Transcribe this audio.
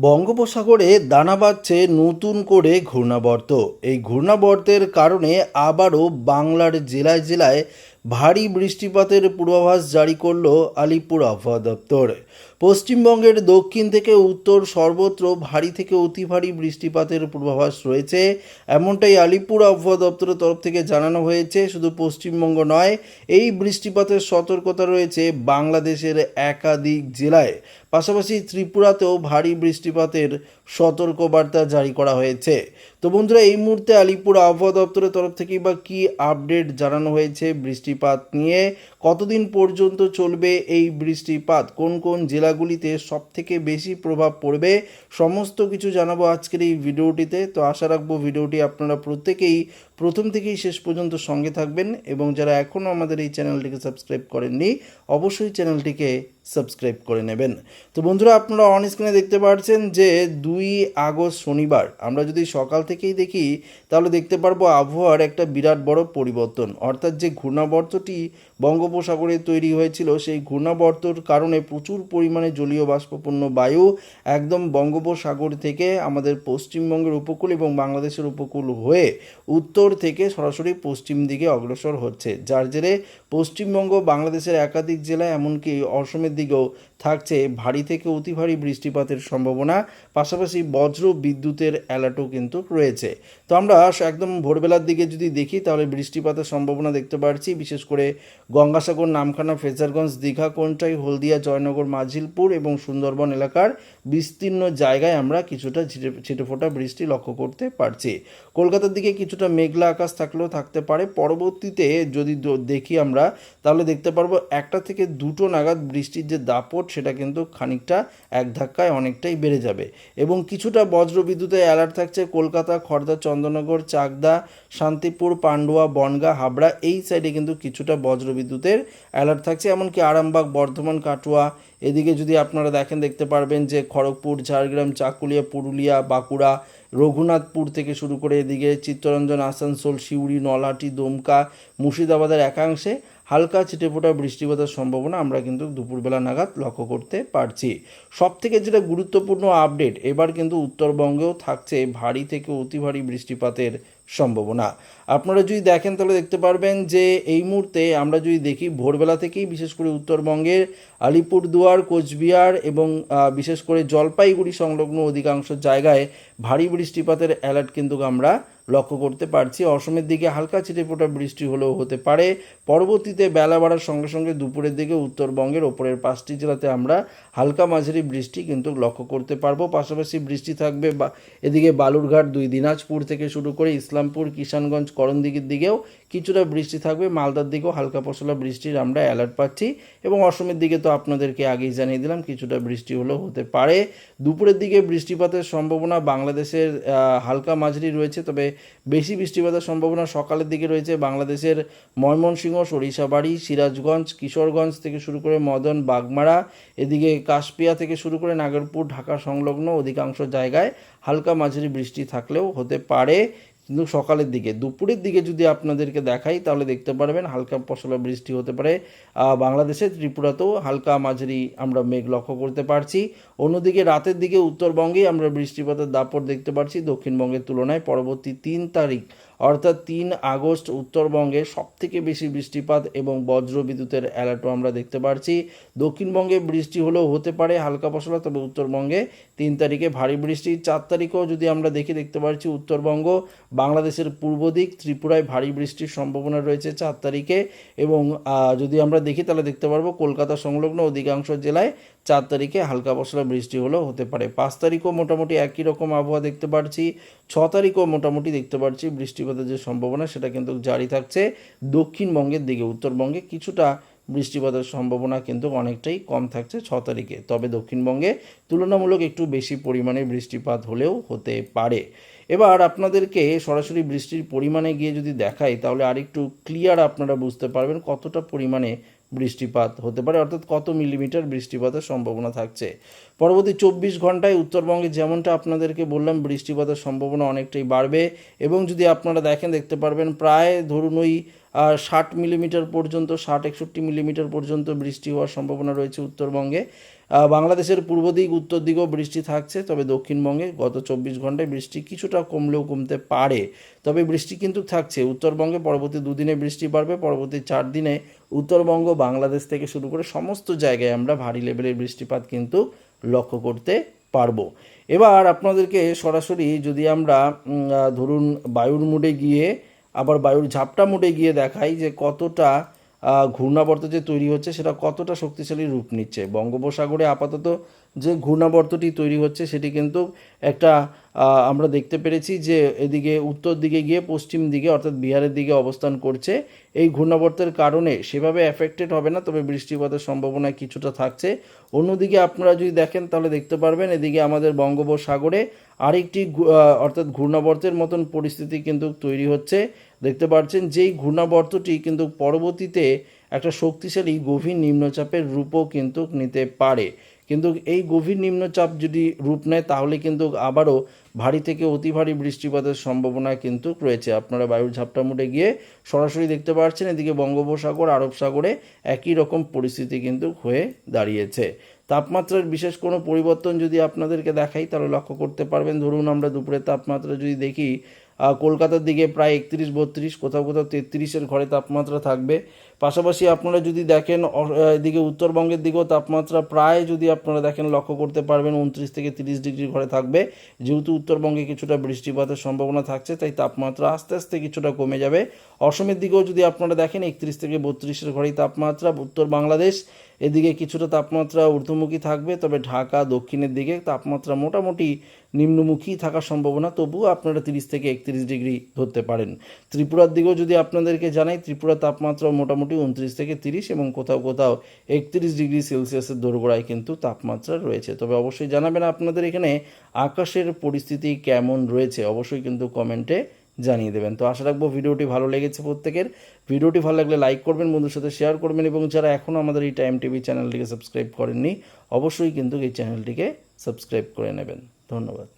বঙ্গোপসাগরে দানা বাঁধছে নতুন করে ঘূর্ণাবর্ত। এই ঘূর্ণাবর্তের কারণে আবারও বাংলার জেলায় জেলায় ভারী বৃষ্টিপাতের পূর্বাভাস জারি করল আলিপুর আবহাওয়া দপ্তর। পশ্চিমবঙ্গের দক্ষিণ থেকে উত্তর সর্বত্র ভারী থেকে অতি ভারী বৃষ্টিপাতের পূর্বাভাস রয়েছে, এমনটাই আলিপুর আবহাওয়া দপ্তরের তরফ থেকে জানানো হয়েছে। শুধু পশ্চিমবঙ্গ নয়, এই বৃষ্টিপাতের সতর্কতা রয়েছে বাংলাদেশের একাধিক জেলায়। পাশাপাশি ত্রিপুরাতেও ভারী বৃষ্টিপাতের সতর্কবার্তা জারি করা হয়েছে। তো বন্ধুরা, এই মুহূর্তে আলিপুর আবহাওয়া দপ্তরের তরফ থেকে বা কি আপডেট জানানো হয়েছে বৃষ্টিপাত নিয়ে? কতদিন পর্যন্ত চলবে এই বৃষ্টিপাত? কোন কোন জেলাগুলিতে সব থেকে বেশি প্রভাব পড়বে? সমস্ত কিছু জানাব আজকের এই ভিডিওটিতে। তো আশা রাখব ভিডিওটি আপনারা প্রত্যেকেই প্রথম থেকেই শেষ পর্যন্ত সঙ্গে থাকবেন এবং যারা এখনও আমাদের এই চ্যানেলটিকে সাবস্ক্রাইব করেননি, অবশ্যই চ্যানেলটিকে সাবস্ক্রাইব করে নেবেন। তো বন্ধুরা, আপনারা অন স্ক্রিনে দেখতে পাচ্ছেন যে দুই আগস্ট শনিবার, আমরা যদি সকাল থেকেই দেখি, তাহলে দেখতে পারব আবহাওয়ার একটা বিরাট বড় পরিবর্তন। অর্থাৎ যে ঘূর্ণাবর্তটি বঙ্গোপসাগরে তৈরি হয়েছিল, সেই ঘূর্ণাবর্তর কারণে প্রচুর পরিমাণে জলীয় বাষ্পপূর্ণ বায়ু একদম বঙ্গোপসাগর থেকে আমাদের পশ্চিমবঙ্গের উপকূল এবং বাংলাদেশের উপকূল হয়ে উত্তর থেকে সরাসরি পশ্চিম দিকে অগ্রসর হচ্ছে, যার জেরে পশ্চিমবঙ্গ, বাংলাদেশের একাধিক জেলায় এমনকি অসমের দিকেও থাকছে ভারী থেকে অতি ভারী বৃষ্টিপাতের সম্ভাবনা। পাশাপাশি বজ্র বিদ্যুতের অ্যালার্টও কিন্তু রয়েছে। তো আমরা একদম ভোরবেলার দিকে যদি দেখি, তাহলে বৃষ্টিপাতের সম্ভাবনা দেখতে পাচ্ছি বিশেষ করে গঙ্গাসাগর, নামখানা, ফেজারগঞ্জ, দীঘা, কোনটাই, হলদিয়া, জয়নগর, মাঝিলপুর এবং সুন্দরবন এলাকার বিস্তীর্ণ জায়গায় আমরা কিছুটা ছিটে ছিটেফোঁটা বৃষ্টি লক্ষ্য করতে পারছি। কলকাতার দিকে কিছুটা মেঘলা আকাশ থাকলেও থাকতে পারে। পরবর্তীতে যদি দেখি আমরা, তাহলে দেখতে পারব একটা থেকে দুটো নাগাদ বৃষ্টির যে দাপট, সেটা কিন্তু খানিকটা এক ধাক্কায় অনেকটাই বেড়ে যাবে। এবং কিছুটা বজ্র বিদ্যুতের অ্যালার্ট থাকছে কলকাতা খড়দা চন্দননগর, চাকদা, শান্তিপুর, পান্ডুয়া, বনগা, হাবড়া, এই সাইডে কিন্তু কিছুটা বজ্র বিদ্যুতের অ্যালার্ট থাকছে। এমনকি আরামবাগ, বর্ধমান, কাটুয়া এদিকে যদি আপনারা দেখেন, দেখতে পারবেন যে খড়গপুর, ঝাড়গ্রাম, চাকুলিয়া, পুরুলিয়া, বাঁকুড়া, রঘুনাথপুর থেকে শুরু করে এদিকে চিত্তরঞ্জন, আসানসোল, সিউড়ি, নলহাটি, দমকা, মুর্শিদাবাদের একাংশে হালকা ছিটেফোঁটা বৃষ্টিপাতের সম্ভাবনা আমরা কিন্তু দুপুরবেলা নাগাদ লক্ষ্য করতে পারছি। সব থেকে যেটা গুরুত্বপূর্ণ আপডেট, এবার কিন্তু উত্তরবঙ্গেও থাকছে ভারী থেকে অতি ভারী বৃষ্টিপাতের সম্ভাবনা আপনারা যদি দেখেন তাহলে দেখতে পারবেন যে এই মুহূর্তে আমরা যদি দেখি ভোরবেলা থেকেই বিশেষ করে উত্তরবঙ্গের আলিপুরদুয়ার, কোচবিহার এবং বিশেষ করে জলপাইগুড়ি সংলগ্ন অধিকাংশ জায়গায় ভারী বৃষ্টিপাতের অ্যালার্ট কিন্তু আমরা লক্ষ্য করতে পারছি। অসমের দিকে হালকা ছিটেফোঁটা বৃষ্টি হলেও হতে পারে। পরবর্তীতে বেলা বাড়ার সঙ্গে সঙ্গে দুপুরের দিকে উত্তরবঙ্গের ওপরের পাঁচটি জেলাতে আমরা হালকা মাঝারি বৃষ্টি কিন্তু লক্ষ্য করতে পারব। পাশাপাশি বৃষ্টি থাকবে বা, এদিকে বালুরঘাট, দুই দিনাজপুর থেকে শুরু করে ইসলামপুর, কিষানগঞ্জ, করণদিঘির দিকেও কিছুটা বৃষ্টি থাকবে, মালদার দিকেও হালকা পশলা বৃষ্টির আমরা অ্যালার্ট পাচ্ছি এবং অসমের দিকে তো আপনাদেরকে আগেই জানিয়ে দিলাম কিছুটা বৃষ্টি হলেও হতে পারে। দুপুরের দিকে বৃষ্টিপাতের সম্ভাবনা বাংলাদেশের হালকা মাঝারি রয়েছে, তবে বেশি বৃষ্টিপাতের সম্ভাবনা সকালের দিকে রয়েছে। বাংলাদেশের ময়মনসিংহ, সরিষাবাড়ি, সিরাজগঞ্জ, কিশোরগঞ্জ থেকে শুরু করে মদন, বাগমারা, এদিকে কাশপিয়া থেকে শুরু করে নাগরপুর, ঢাকা সংলগ্ন অধিকাংশ জায়গায় হালকা মাঝারি বৃষ্টি থাকলেও হতে পারে। কিন্তু সকালের দিকে, দুপুরের দিকে যদি আপনাদেরকে দেখাই, তাহলে দেখতে পারবেন হালকা পশলা বৃষ্টি হতে পারে। বাংলাদেশে ত্রিপুরাতেও হালকা মাঝারি আমরা মেঘ লক্ষ্য করতে পারছি। অন্যদিকে রাতের দিকে উত্তরবঙ্গে আমরা বৃষ্টিপাতের দাপট দেখতে পারছি। দক্ষিণবঙ্গের তুলনায় পরবর্তী তিন তারিখ অর্থাৎ তিন আগস্ট উত্তরবঙ্গে সবথেকে বেশি বৃষ্টিপাত এবং বজ্র বিদ্যুতের অ্যালার্টও আমরা দেখতে পাচ্ছি দক্ষিণবঙ্গে বৃষ্টি হলেও হতে পারে হালকা পশলা, তবে উত্তরবঙ্গে তিন তারিখে ভারী বৃষ্টি। চার তারিখেও যদি আমরা দেখি দেখতে পাচ্ছি উত্তরবঙ্গ, বাংলাদেশের পূর্ব দিক, ত্রিপুরায় ভারী বৃষ্টির সম্ভাবনা রয়েছে চার তারিখে এবং যদি আমরা দেখি তাহলে দেখতে পারব কলকাতা সংলগ্ন অধিকাংশ জেলায় চার তারিখে হালকা পশলা বৃষ্টি হলেও হতে পারে। পাঁচ তারিখও মোটামুটি একই রকম আবহাওয়া দেখতে পাচ্ছি ছ তারিখও মোটামুটি দেখতে পাচ্ছি বৃষ্টিপাতের যে সম্ভাবনা, সেটা কিন্তু জারি থাকছে দক্ষিণবঙ্গের দিকে। উত্তরবঙ্গে কিছুটা বৃষ্টিপাতের সম্ভাবনা কিন্তু অনেকটাই কম থাকছে ছ তারিখে। তবে দক্ষিণবঙ্গে তুলনামূলক একটু বেশি পরিমাণে বৃষ্টিপাত হলেও হতে পারে। এবার আপনাদেরকে সরাসরি বৃষ্টির পরিমাণে গিয়ে যদি দেখাই, তাহলে আরেকটু ক্লিয়ার আপনারা বুঝতে পারবেন কতটা পরিমাণে বৃষ্টিপাত হতে পারে, অর্থাৎ কত মিলিমিটার বৃষ্টিপাতের সম্ভাবনা থাকছে। পরবর্তী চব্বিশ ঘন্টায় উত্তরবঙ্গে যেমনটা আপনাদেরকে বললাম, বৃষ্টিপাতের সম্ভাবনা অনেকটাই বাড়বে এবং যদি আপনারা দেখেন, দেখতে পারবেন প্রায় ধরুন ওই ষাট মিলিমিটার পর্যন্ত, ষাট, একষট্টি মিলিমিটার পর্যন্ত বৃষ্টি হওয়ার সম্ভাবনা রয়েছে উত্তরবঙ্গে। বাংলাদেশের পূর্ব দিক, উত্তর দিকেও বৃষ্টি থাকছে, তবে দক্ষিণবঙ্গে গত চব্বিশ ঘন্টায় বৃষ্টি কিছুটা কমলেও কমতে পারে। তবে বৃষ্টি কিন্তু থাকছে। উত্তরবঙ্গে পরবর্তী দুদিনে বৃষ্টি বাড়বে, পরবর্তী চার দিনে উত্তরবঙ্গ, বাংলাদেশ থেকে শুরু করে সমস্ত জায়গায় আমরা ভারী লেভেলের বৃষ্টিপাত কিন্তু লক্ষ্য করতে পারব। এবার আপনাদেরকে সরাসরি যদি আমরা ধরুন বায়ুর মুডে গিয়ে, আবার বায়ুর ঝাপটা মুডে গিয়ে দেখাই যে কতটা ঘূর্ণাবর্ত যে তৈরি হচ্ছে সেটা কতটা শক্তিশালী রূপ নিচ্ছে? বঙ্গোপসাগরে আপাতত যে ঘূর্ণাবর্তটি তৈরি হচ্ছে সেটি কিন্তু একটা আমরা দেখতে পেরেছি যে এদিকে উত্তর দিকে গিয়ে পশ্চিম দিকে অর্থাৎ বিহারের দিকে অবস্থান করছে। এই ঘূর্ণাবর্তের কারণে সেভাবে এফেক্টেড হবে না, তবে বৃষ্টিপাতের সম্ভাবনা কিছুটা থাকছে। অন্যদিকে আপনারা যদি দেখেন তাহলে দেখতে পারবেন, এদিকে আমাদের বঙ্গোপসাগরে আরেকটি অর্থাৎ ঘূর্ণাবর্তের মতন পরিস্থিতি কিন্তু তৈরি হচ্ছে। দেখতে পাচ্ছেন যেই ঘূর্ণাবর্তটি কিন্তু পরবর্তীতে একটা শক্তিশালী গভীর নিম্নচাপের রূপও কিন্তু নিতে পারে। কিন্তু এই গভীর নিম্নচাপ যদি রূপ নেয়, তাহলে কিন্তু আবারও ভারী থেকে অতি ভারী বৃষ্টিপাতের সম্ভাবনা কিন্তু রয়েছে। আপনারা বায়ুর ঝাপটা মুটে গিয়ে সরাসরি দেখতে পাচ্ছেন এদিকে বঙ্গোপসাগর, আরব সাগরে একই রকম পরিস্থিতি কিন্তু হয়ে দাঁড়িয়েছে। তাপমাত্রার বিশেষ কোনো পরিবর্তন যদি আপনাদেরকে দেখাই, তাহলে লক্ষ্য করতে পারবেন। ধরুন আমরা দুপুরের তাপমাত্রা যদি দেখি কলকাতার দিকে প্রায় একত্রিশ, বত্রিশ, কোথাও কোথাও তেত্রিশের ঘরে তাপমাত্রা থাকবে। পাশাপাশি আপনারা যদি দেখেন এদিকে উত্তরবঙ্গের দিকেও তাপমাত্রা প্রায় যদি আপনারা দেখেন, লক্ষ্য করতে পারবেন উনত্রিশ থেকে তিরিশ ডিগ্রি ঘরে থাকবে। যেহেতু উত্তরবঙ্গে কিছুটা বৃষ্টিপাতের সম্ভাবনা থাকছে, তাই তাপমাত্রা আস্তে আস্তে কিছুটা কমে যাবে। অসমের দিকেও যদি আপনারা দেখেন, একত্রিশ থেকে বত্রিশের ঘরেই তাপমাত্রা। উত্তর বাংলাদেশ, এদিকে কিছুটা তাপমাত্রা ঊর্ধ্বমুখী থাকবে, তবে ঢাকা দক্ষিণের দিকে তাপমাত্রা মোটামুটি নিম্নমুখী থাকার সম্ভাবনা, তবুও আপনারা তিরিশ থেকে একত্রিশ ডিগ্রি ধরতে পারেন। ত্রিপুরার দিকেও যদি আপনাদেরকে জানাই ত্রিপুরার তাপমাত্রা মোটামুটি উনত্রিশ থেকে তিরিশ এবং কোথাও কোথাও একত্রিশ ডিগ্রি সেলসিয়াসের দোরগোড়ায় কিন্তু তাপমাত্রা রয়েছে। তবে অবশ্যই জানাবেন আপনাদের এখানে আকাশের পরিস্থিতি কেমন রয়েছে। অবশ্যই কিন্তু কমেন্টে জানিয়ে দেবেন। তো আশা রাখব ভিডিওটি ভালো লেগেছে প্রত্যেকের। ভিডিওটি ভালো লাগলে লাইক করবেন বন্ধুর সাথে শেয়ার করবেন এবং যারা এখনও আমাদের এই টাইম টিভি চ্যানেলটিকে সাবস্ক্রাইব করেননি, অবশ্যই কিন্তু এই চ্যানেলটিকে সাবস্ক্রাইব করে নেবেন। ধন্যবাদ।